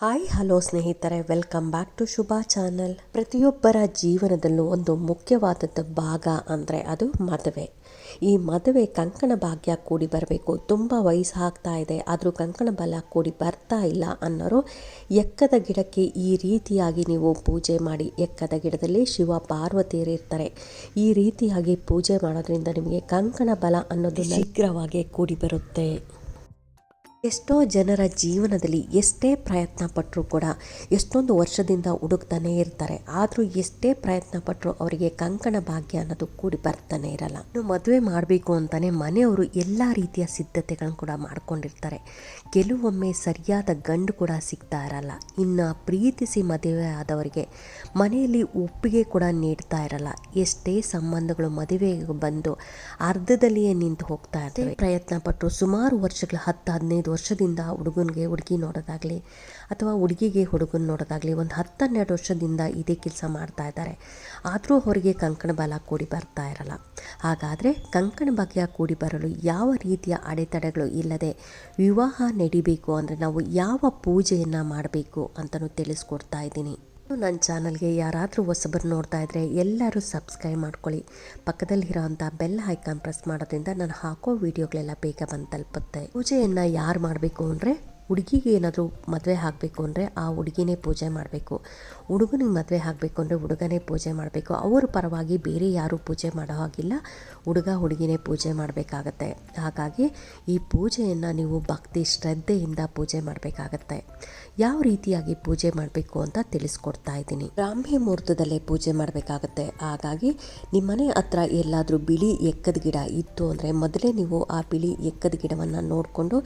Hi, hello ಸ್ನೇಹಿತರೆ, welcome back to Shubha channel. ಪ್ರತಿಯೊಬ್ಬರ ಜೀವನದಲ್ಲೂ ಒಂದು ಮುಖ್ಯವಾದದ್ದು ಭಾಗ ಅಂದರೆ ಅದು ಮದುವೆ. ಈ ಮದುವೆ ಕಂಕಣ ಭಾಗ್ಯ ಕೂಡಿ ಬರಬೇಕು. ತುಂಬ ವಯಸ್ಸಾಗ್ತಾ ಇದೆ, ಆದರೂ ಕಂಕಣ ಬಲ ಕೂಡಿ ಬರ್ತಾ ಇಲ್ಲ ಅನ್ನೋರು ಎಕ್ಕದ ಗಿಡಕ್ಕೆ ಈ ರೀತಿಯಾಗಿ ನೀವು ಪೂಜೆ ಮಾಡಿ ಎಕ್ಕದ ಗಿಡದಲ್ಲಿ ಶಿವ ಪಾರ್ವತಿಯರಿರ್ತಾರೆ ಈ ರೀತಿಯಾಗಿ ಪೂಜೆ ಮಾಡೋದ್ರಿಂದ ನಿಮಗೆ ಕಂಕಣ ಬಲ ಅನ್ನೋದು ಶೀಘ್ರವಾಗಿ ಕೂಡಿ ಬರುತ್ತೆ. ಎಷ್ಟೋ ಜನರ ಜೀವನದಲ್ಲಿ ಎಷ್ಟೇ ಪ್ರಯತ್ನ ಪಟ್ಟರೂ ಕೂಡ ಎಷ್ಟೊಂದು ವರ್ಷದಿಂದ ಹುಡುಕ್ತಾನೆ ಇರ್ತಾರೆ. ಆದರೂ ಎಷ್ಟೇ ಪ್ರಯತ್ನ ಪಟ್ಟರು ಅವರಿಗೆ ಕಂಕಣ ಭಾಗ್ಯ ಅನ್ನೋದು ಕೂಡಿ ಬರ್ತಾನೆ ಇರಲ್ಲ. ಇನ್ನು ಮದುವೆ ಮಾಡಬೇಕು ಅಂತಾನೆ ಮನೆಯವರು ಎಲ್ಲ ರೀತಿಯ ಸಿದ್ಧತೆಗಳನ್ನು ಕೂಡ ಮಾಡ್ಕೊಂಡಿರ್ತಾರೆ. ಕೆಲವೊಮ್ಮೆ ಸರಿಯಾದ ಗಂಡು ಕೂಡ ಸಿಗ್ತಾ ಇರಲ್ಲ. ಇನ್ನು ಪ್ರೀತಿಸಿ ಮದುವೆ ಆದವರಿಗೆ ಮನೆಯಲ್ಲಿ ಒಪ್ಪಿಗೆ ಕೂಡ ನೀಡ್ತಾ ಇರಲ್ಲ. ಎಷ್ಟೇ ಸಂಬಂಧಗಳು ಮದುವೆಗೆ ಬಂದು ಅರ್ಧದಲ್ಲಿಯೇ ನಿಂತು ಹೋಗ್ತಾ ಇರ್ತವೆ. ಪ್ರಯತ್ನ ಪಟ್ಟರು ಸುಮಾರು ವರ್ಷಗಳ ಹತ್ತು ಹದಿನೈದು ವರ್ಷದಿಂದ ಹುಡುಗನಿಗೆ ಹುಡುಗಿ ನೋಡೋದಾಗಲಿ ಅಥವಾ ಹುಡುಗಿಗೆ ಹುಡುಗನ ನೋಡೋದಾಗಲಿ ಒಂದು ಹತ್ತು ಹನ್ನೆರಡು ವರ್ಷದಿಂದ ಇದೇ ಕೆಲಸ ಮಾಡ್ತಾ ಇದ್ದಾರೆ. ಆದರೂ ಅವರಿಗೆ ಕಂಕಣ ಬಲ ಕೂಡಿ ಬರ್ತಾ ಇರಲ್ಲ. ಹಾಗಾದರೆ ಕಂಕಣ ಭಾಗ್ಯ ಕೂಡಿ ಬರಲು ಯಾವ ರೀತಿಯ ಅಡೆತಡೆಗಳು ಇಲ್ಲದೆ ವಿವಾಹ ನಡಿಬೇಕು ಅಂದರೆ ನಾವು ಯಾವ ಪೂಜೆಯನ್ನು ಮಾಡಬೇಕು ಅಂತಲೂ ತಿಳಿಸ್ಕೊಡ್ತಾ ಇದ್ದೀನಿ. ನನ್ನ ಚಾನಲ್ಗೆ ಯಾರಾದರೂ ಹೊಸಬರು ನೋಡ್ತಾ ಇದ್ದರೆ ಎಲ್ಲರೂ ಸಬ್ಸ್ಕ್ರೈಬ್ ಮಾಡ್ಕೊಳ್ಳಿ. ಪಕ್ಕದಲ್ಲಿರೋ ಅಂಥ ಬೆಲ್ ಐಕಾನ್ ಪ್ರೆಸ್ ಮಾಡೋದ್ರಿಂದ ನಾನು ಹಾಕೋ ವಿಡಿಯೋಗಳೆಲ್ಲ ಬೇಗ ಬಂದು ತಲುಪುತ್ತೆ. ಪೂಜೆಯನ್ನು ಯಾರು ಮಾಡಬೇಕು ಅಂದರೆ ಹುಡುಗಿಗೆ ಏನಾದರೂ ಮದುವೆ ಆಗಬೇಕು ಅಂದರೆ ಆ ಹುಡುಗಿನೇ ಪೂಜೆ ಮಾಡಬೇಕು. ಹುಡುಗನಿಗೆ ಮದುವೆ ಆಗಬೇಕು ಅಂದರೆ ಹುಡುಗನೇ ಪೂಜೆ ಮಾಡಬೇಕು. ಅವರ ಪರವಾಗಿ ಬೇರೆ ಯಾರೂ ಪೂಜೆ ಮಾಡೋ ಹಾಗಿಲ್ಲ. ಹುಡುಗ ಹುಡುಗಿನೇ ಪೂಜೆ ಮಾಡಬೇಕಾಗತ್ತೆ. ಹಾಗಾಗಿ ಈ ಪೂಜೆಯನ್ನು ನೀವು ಭಕ್ತಿ ಶ್ರದ್ಧೆಯಿಂದ ಪೂಜೆ ಮಾಡಬೇಕಾಗತ್ತೆ. ಯಾವ ರೀತಿಯಾಗಿ ಪೂಜೆ ಮಾಡಬೇಕು ಅಂತ ತಿಳಿಸ್ಕೊಡ್ತಾ ಇದ್ದೀನಿ. ಬ್ರಾಹ್ಮಿ ಮುಹೂರ್ತದಲ್ಲೇ ಪೂಜೆ ಮಾಡಬೇಕಾಗತ್ತೆ. ಹಾಗಾಗಿ ನಿಮ್ಮ ಮನೆ ಹತ್ರ ಎಲ್ಲಾದರೂ ಬಿಳಿ ಎಕ್ಕದ ಗಿಡ ಇತ್ತು ಅಂದರೆ ಮೊದಲೇ ನೀವು ಆ ಬಿಳಿ ಎಕ್ಕದ ಗಿಡವನ್ನು ನೋಡಿಕೊಂಡು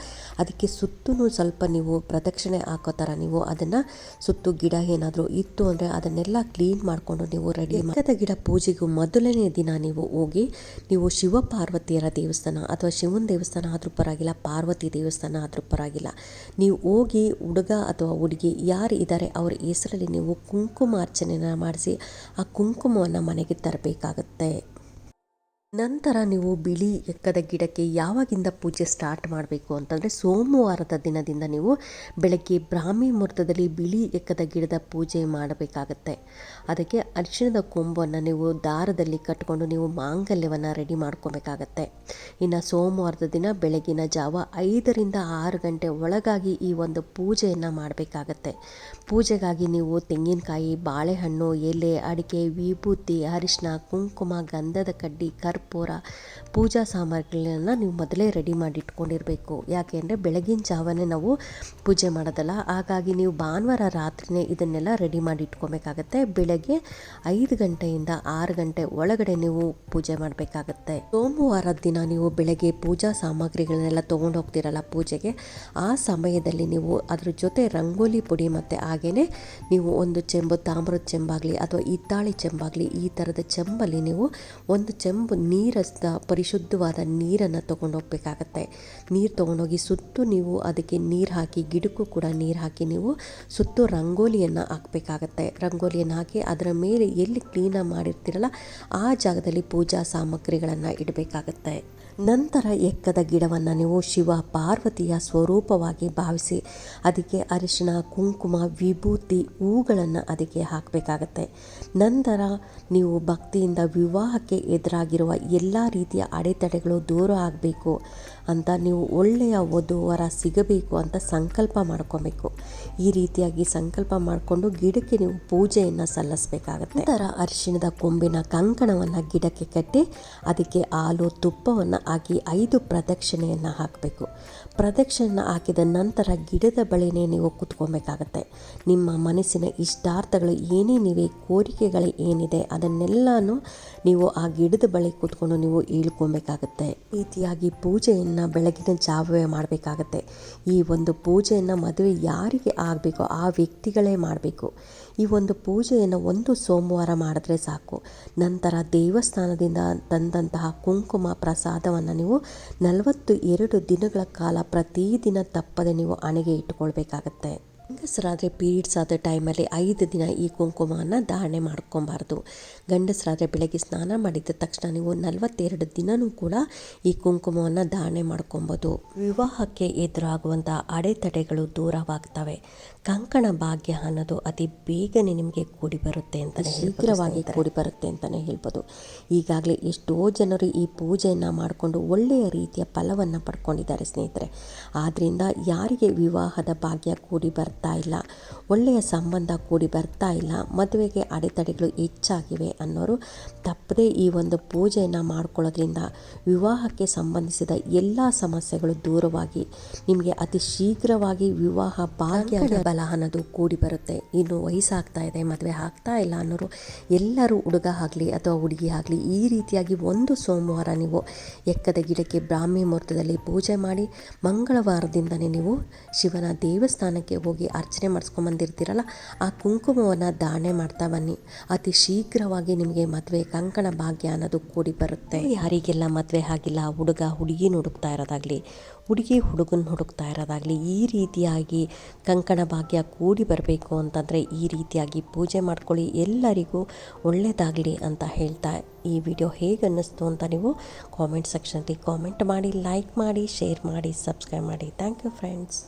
ಅದಕ್ಕೆ ಸುತ್ತಲೂ ಸ್ವಲ್ಪ ನೀವು ಪ್ರದಕ್ಷಿಣೆ ಹಾಕೋ ಥರ ನೀವು ಅದನ್ನು ಸುತ್ತು ಗಿಡ ಏನಾದರೂ ಇತ್ತು ಅಂದರೆ ಅದನ್ನೆಲ್ಲ ಕ್ಲೀನ್ ಮಾಡಿಕೊಂಡು ನೀವು ರೆಡಿ ಮಾಡಿದ ಗಿಡ ಪೂಜೆಗೂ ಮೊದಲನೇ ದಿನ ನೀವು ಹೋಗಿ ನೀವು ಶಿವ ಪಾರ್ವತಿಯರ ದೇವಸ್ಥಾನ ಅಥವಾ ಶಿವನ ದೇವಸ್ಥಾನ ಆದರೂ ಪರವಾಗಿಲ್ಲ, ಪಾರ್ವತಿ ದೇವಸ್ಥಾನ ಆದರೂ ಪರವಾಗಿಲ್ಲ. ನೀವು ಹೋಗಿ ಹುಡುಗ ಅಥವಾ ಹುಡುಗಿ ಯಾರು ಇದ್ದಾರೆ ಅವ್ರ ಹೆಸರಲ್ಲಿ ನೀವು ಕುಂಕುಮಾರ್ಚನೆಯನ್ನು ಮಾಡಿಸಿ ಆ ಕುಂಕುಮವನ್ನು ಮನೆಗೆ ತರಬೇಕಾಗತ್ತೆ. ನಂತರ ನೀವು ಬಿಳಿ ಎಕ್ಕದ ಗಿಡಕ್ಕೆ ಯಾವಾಗಿಂದ ಪೂಜೆ ಸ್ಟಾರ್ಟ್ ಮಾಡಬೇಕು ಅಂತಂದರೆ ಸೋಮವಾರದ ದಿನದಿಂದ ನೀವು ಬೆಳಗ್ಗೆ ಬ್ರಾಹ್ಮಿ ಮುಹೂರ್ತದಲ್ಲಿ ಬಿಳಿ ಎಕ್ಕದ ಗಿಡದ ಪೂಜೆ ಮಾಡಬೇಕಾಗತ್ತೆ. ಅದಕ್ಕೆ ಅರಿಶಿಣದ ಕೊಂಬನ್ನು ನೀವು ದಾರದಲ್ಲಿ ಕಟ್ಕೊಂಡು ನೀವು ಮಾಂಗಲ್ಯವನ್ನು ರೆಡಿ ಮಾಡ್ಕೋಬೇಕಾಗತ್ತೆ. ಇನ್ನು ಸೋಮವಾರದ ದಿನ ಬೆಳಗಿನ ಜಾವ ಐದರಿಂದ ಆರು ಗಂಟೆ ಒಳಗಾಗಿ ಈ ಒಂದು ಪೂಜೆಯನ್ನು ಮಾಡಬೇಕಾಗತ್ತೆ. ಪೂಜೆಗಾಗಿ ನೀವು ತೆಂಗಿನಕಾಯಿ, ಬಾಳೆಹಣ್ಣು, ಎಲೆ, ಅಡಿಕೆ, ವಿಭೂತಿ ಅರಿಶಿನ ಕುಂಕುಮ, ಗಂಧದ ಕಡ್ಡಿ ಕರ್ಪೂರ ಪೂಜಾ ಸಾಮಗ್ರಿಗಳನ್ನು ನೀವು ಮೊದಲೇ ರೆಡಿ ಮಾಡಿ ಇಟ್ಕೊಂಡಿರಬೇಕು ಯಾಕೆ ಅಂದರೆ ಬೆಳಗಿನ ಜಾವನೇ ನಾವು ಪೂಜೆ ಮಾಡೋದಲ್ಲ. ಹಾಗಾಗಿ ನೀವು ಭಾನುವಾರ ರಾತ್ರಿನೇ ಇದನ್ನೆಲ್ಲ ರೆಡಿ ಮಾಡಿ ಇಟ್ಕೊಬೇಕಾಗತ್ತೆ ಬೆಳಗ್ಗೆ ಐದು ಗಂಟೆಯಿಂದ ಆರು ಗಂಟೆ ಒಳಗಡೆ ನೀವು ಪೂಜೆ ಮಾಡಬೇಕಾಗತ್ತೆ. ಸೋಮವಾರದ ದಿನ ನೀವು ಬೆಳಗ್ಗೆ ಪೂಜಾ ಸಾಮಗ್ರಿಗಳನ್ನೆಲ್ಲ ತೊಗೊಂಡು ಹೋಗ್ತಿರಲ್ಲ ಪೂಜೆಗೆ, ಆ ಸಮಯದಲ್ಲಿ ನೀವು ಅದ್ರ ಜೊತೆ ರಂಗೋಲಿ ಪುಡಿ ಮತ್ತು ಹಾಗೆಯೇ ನೀವು ಒಂದು ಚೆಂಬು ತಾಮ್ರದ ಚೆಂಬಾಗಲಿ ಅಥವಾ ಹಿತ್ತಾಳಿ ಚೆಂಬಾಗಲಿ ಈ ಥರದ ಚೆಂಬಲ್ಲಿ ನೀವು ಒಂದು ಚೆಂಬು ನೀರಸ್ತ ಪರಿಶುದ್ಧವಾದ ನೀರನ್ನು ತೊಗೊಂಡು ಹೋಗ್ಬೇಕಾಗತ್ತೆ ನೀರು ತೊಗೊಂಡೋಗಿ ಸುತ್ತು ನೀವು ಅದಕ್ಕೆ ನೀರು ಹಾಕಿ, ಗಿಡಕ್ಕೂ ಕೂಡ ನೀರು ಹಾಕಿ ನೀವು ಸುತ್ತು ರಂಗೋಲಿಯನ್ನು ಹಾಕಬೇಕಾಗತ್ತೆ. ರಂಗೋಲಿಯನ್ನು ಹಾಕಿ ಅದರ ಮೇಲೆ ಎಲ್ಲಿ ಕ್ಲೀನಾಗಿ ಮಾಡಿರ್ತೀರಲ್ಲ, ಆ ಜಾಗದಲ್ಲಿ ಪೂಜಾ ಸಾಮಗ್ರಿಗಳನ್ನು ಇಡಬೇಕಾಗತ್ತೆ. ನಂತರ ಎಕ್ಕದ ಗಿಡವನ್ನು ನೀವು ಶಿವ ಪಾರ್ವತಿಯ ಸ್ವರೂಪವಾಗಿ ಭಾವಿಸಿ, ಅದಕ್ಕೆ ಅರಿಶಿನ ಕುಂಕುಮ, ವಿಭೂತಿ ಹೂಗಳನ್ನು ಅದಕ್ಕೆ ಹಾಕಬೇಕಾಗತ್ತೆ. ನಂತರ ನೀವು ಭಕ್ತಿಯಿಂದ ವಿವಾಹಕ್ಕೆ ಎದುರಾಗಿರುವ ಎಲ್ಲ ರೀತಿಯ ಅಡೆತಡೆಗಳು ದೂರ ಆಗಬೇಕು ಅಂತ ನೀವು ಒಳ್ಳೆಯ ವಧುವರ ಸಿಗಬೇಕು ಅಂತ ಸಂಕಲ್ಪ ಮಾಡ್ಕೊಬೇಕು. ಈ ರೀತಿಯಾಗಿ ಸಂಕಲ್ಪ ಮಾಡಿಕೊಂಡು ಗಿಡಕ್ಕೆ ನೀವು ಪೂಜೆಯನ್ನು ಸಲ್ಲಿಸಬೇಕಾಗತ್ತೆ. ನಂತರ ಅರಿಶಿಣದ ಕೊಂಬಿನ ಕಂಕಣವನ್ನು ಗಿಡಕ್ಕೆ ಕಟ್ಟಿ, ಅದಕ್ಕೆ ಹಾಲು, ತುಪ್ಪವನ್ನು ಹಾಕಿ ಐದು ಪ್ರದಕ್ಷಿಣೆಯನ್ನು ಹಾಕಬೇಕು. ಪ್ರದಕ್ಷಿಣೆ ಹಾಕಿದ ನಂತರ ಗಿಡದ ಬಳಿನೇ ನೀವು ಕೂತ್ಕೊಬೇಕಾಗತ್ತೆ. ನಿಮ್ಮ ಮನಸ್ಸಿನ ಇಷ್ಟಾರ್ಥಗಳು ಏನೇನಿವೆ, ಕೋರಿಕೆಗಳು ಏನಿದೆ ಅದನ್ನೆಲ್ಲನೂ ನೀವು ಆ ಗಿಡದ ಬಳಿ ಕೂತ್ಕೊಂಡು ನೀವು ಇಳ್ಕೊಬೇಕಾಗತ್ತೆ ರೀತಿಯಾಗಿ ಪೂಜೆಯನ್ನು ಬೆಳಗಿನ ಜಾವವೇ ಮಾಡಬೇಕಾಗತ್ತೆ. ಈ ಒಂದು ಪೂಜೆಯನ್ನು ಮದುವೆ ಯಾರಿಗೆ ಆಗಬೇಕೋ ಆ ವ್ಯಕ್ತಿಗಳೇ ಮಾಡಬೇಕು. ಈ ಒಂದು ಪೂಜೆಯನ್ನು ಒಂದು ಸೋಮವಾರ ಮಾಡಿದ್ರೆ ಸಾಕು. ನಂತರ ದೇವಸ್ಥಾನದಿಂದ ತಂದಂತಹ ಕುಂಕುಮ ಪ್ರಸಾದವನ್ನು ನೀವು ನಲವತ್ತು ಎರಡು ದಿನಗಳ ಕಾಲ ಪ್ರತಿದಿನ ತಪ್ಪದೆ ನೀವು ಹಣೆಗೆ ಇಟ್ಕೊಳ್ಬೇಕಾಗತ್ತೆ ಹೆಂಗಸರಾದರೆ ಪೀರಿಯಡ್ಸ್ ಆದ ಟೈಮಲ್ಲಿ ಐದು ದಿನ ಈ ಕುಂಕುಮವನ್ನು ಧಾರಣೆ ಮಾಡ್ಕೊಬಾರ್ದು. ಗಂಡಸರಾದರೆ ಬೆಳಗ್ಗೆ ಸ್ನಾನ ಮಾಡಿದ ತಕ್ಷಣ ನೀವು ನಲವತ್ತೆರಡು ದಿನವೂ ಕೂಡ ಈ ಕುಂಕುಮವನ್ನು ಧಾರಣೆ ಮಾಡ್ಕೊಬೋದು. ವಿವಾಹಕ್ಕೆ ಎದುರಾಗುವಂಥ ಅಡೆತಡೆಗಳು ದೂರವಾಗ್ತವೆ. ಕಂಕಣ ಭಾಗ್ಯ ಅನ್ನೋದು ಅತಿ ಬೇಗನೆ ನಿಮಗೆ ಕೂಡಿ ಬರುತ್ತೆ ಅಂತ ಶೀಘ್ರವಾಗಿ ಕೂಡಿ ಬರುತ್ತೆ ಅಂತಲೇ ಹೇಳ್ಬೋದು. ಈಗಾಗಲೇ ಎಷ್ಟೋ ಜನರು ಈ ಪೂಜೆಯನ್ನು ಮಾಡಿಕೊಂಡು ಒಳ್ಳೆಯ ರೀತಿಯ ಫಲವನ್ನು ಪಡ್ಕೊಂಡಿದ್ದಾರೆ ಸ್ನೇಹಿತರೆ. ಆದ್ದರಿಂದ ಯಾರಿಗೆ ವಿವಾಹದ ಭಾಗ್ಯ ಕೂಡಿ ಬರ್ತಾ ಇಲ್ಲ. ಒಳ್ಳೆಯ ಸಂಬಂಧ ಕೂಡಿ ಬರ್ತಾ ಇಲ್ಲ. ಮದುವೆಗೆ ಅಡೆತಡೆಗಳು ಹೆಚ್ಚಾಗಿವೆ ಅನ್ನೋರು ತಪ್ಪದೇ ಈ ಒಂದು ಪೂಜೆಯನ್ನು ಮಾಡ್ಕೊಳ್ಳೋದ್ರಿಂದ ವಿವಾಹಕ್ಕೆ ಸಂಬಂಧಿಸಿದ ಎಲ್ಲ ಸಮಸ್ಯೆಗಳು ದೂರವಾಗಿ ನಿಮಗೆ ಅತಿ ಶೀಘ್ರವಾಗಿ ವಿವಾಹ ಭಾಗ್ಯ ಬಲ ಅನ್ನೋದು ಕೂಡಿ ಬರುತ್ತೆ. ಇನ್ನು ವಯಸ್ಸಾಗ್ತಾ ಇದೆ ಮದುವೆ ಆಗ್ತಾ ಇಲ್ಲ ಅನ್ನೋರು ಎಲ್ಲರೂ ಹುಡುಗ ಆಗಲಿ ಅಥವಾ ಹುಡುಗಿ ಆಗಲಿ ಈ ರೀತಿಯಾಗಿ ಒಂದು ಸೋಮವಾರ ನೀವು ಎಕ್ಕದ ಗಿಡಕ್ಕೆ ಬ್ರಾಹ್ಮಿ ಮುಹೂರ್ತದಲ್ಲಿ ಪೂಜೆ ಮಾಡಿ ಮಂಗಳವಾರದಿಂದನೇ ನೀವು ಶಿವನ ದೇವಸ್ಥಾನಕ್ಕೆ ಹೋಗಿ ಅರ್ಚನೆ ಮಾಡಿಸ್ಕೊಂಬಂದಿರ್ತೀರಲ್ಲ, ಆ ಕುಂಕುಮವನ್ನು ದಾನೆ ಮಾಡ್ತಾ ಬನ್ನಿ. ಅತಿ ಶೀಘ್ರವಾಗಿ ನಿಮಗೆ ಮದುವೆ, ಕಂಕಣ ಭಾಗ್ಯ ಅನ್ನೋದು ಕೂಡಿ ಬರುತ್ತೆ. ಯಾರಿಗೆಲ್ಲ ಮದುವೆ ಆಗಿಲ್ಲ, ಹುಡುಗ ಹುಡುಗಿನ ಹುಡುಕ್ತಾ ಇರೋದಾಗಲಿ, ಹುಡುಗಿ ಹುಡುಗನ ಹುಡುಕ್ತಾ ಇರೋದಾಗಲಿ, ಈ ರೀತಿಯಾಗಿ ಕಂಕಣ ಭಾಗ್ಯ ಕೂಡಿ ಬರಬೇಕು ಅಂತಂದರೆ ಈ ರೀತಿಯಾಗಿ ಪೂಜೆ ಮಾಡ್ಕೊಳ್ಳಿ. ಎಲ್ಲರಿಗೂ ಒಳ್ಳೆಯದಾಗಲಿ ಅಂತ ಹೇಳ್ತಾ ಈ ವಿಡಿಯೋ ಹೇಗೆ ಅನ್ನಿಸ್ತು ಅಂತ ನೀವು ಕಾಮೆಂಟ್ ಸೆಕ್ಷನಲ್ಲಿ ಕಾಮೆಂಟ್ ಮಾಡಿ ಲೈಕ್ ಮಾಡಿ ಶೇರ್ ಮಾಡಿ ಸಬ್ಸ್ಕ್ರೈಬ್ ಮಾಡಿ. Thank you friends